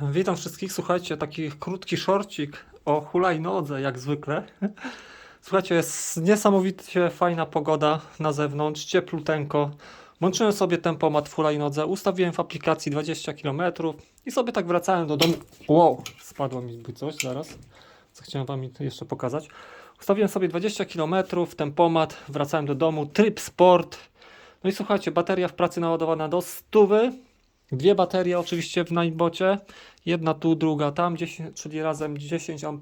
Witam wszystkich. Słuchajcie, taki krótki szorcik o hulajnodze, jak zwykle. Słuchajcie, jest niesamowicie fajna pogoda na zewnątrz, ciepluteńko. Włączyłem sobie tempomat w hulajnodze, ustawiłem w aplikacji 20 km i sobie tak wracałem do domu. Wow, spadło mi coś zaraz, co chciałem wam jeszcze pokazać. Ustawiłem sobie 20 km, tempomat, wracałem do domu, tryb sport. No i słuchajcie, bateria w pracy naładowana do 100. Dwie baterie oczywiście w Nightbocie. Jedna tu, druga tam, 10, czyli razem 10 Ah.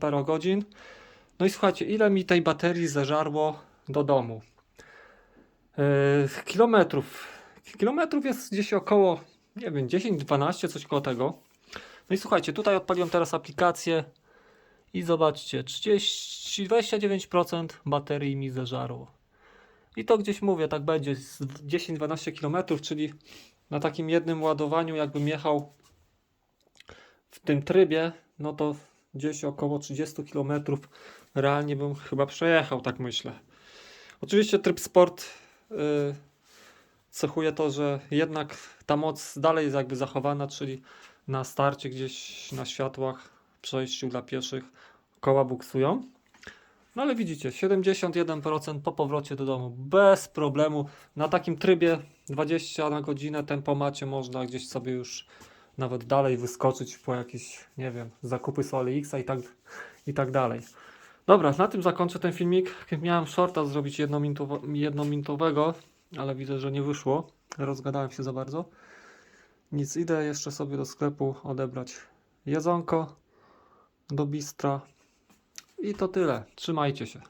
No i słuchajcie, ile mi tej baterii zeżarło do domu? Yy, kilometrów. Kilometrów jest gdzieś około, nie wiem, 10-12, coś koło tego. No i słuchajcie, tutaj odpaliłem teraz aplikację i zobaczcie, 30, 29% baterii mi zeżarło. I to gdzieś mówię, tak będzie, z 10-12 km, czyli na takim jednym ładowaniu, jakbym jechał w tym trybie, no to gdzieś około 30 km realnie bym chyba przejechał, tak myślę. Oczywiście tryb sport yy, cechuje to, że jednak ta moc dalej jest jakby zachowana, czyli na starcie gdzieś na światłach, przejściu dla pieszych koła buksują. No ale widzicie, 71% po powrocie do domu bez problemu. Na takim trybie 20 na godzinę tempomacie można gdzieś sobie już nawet dalej wyskoczyć po jakieś, nie wiem, zakupy z OLX i tak, i tak dalej. Dobra, na tym zakończę ten filmik. Miałem shorta zrobić jednominutowego, ale widzę, że nie wyszło. Rozgadałem się za bardzo. Nic, idę jeszcze sobie do sklepu odebrać jedzonko do bistra. I to tyle. Trzymajcie się.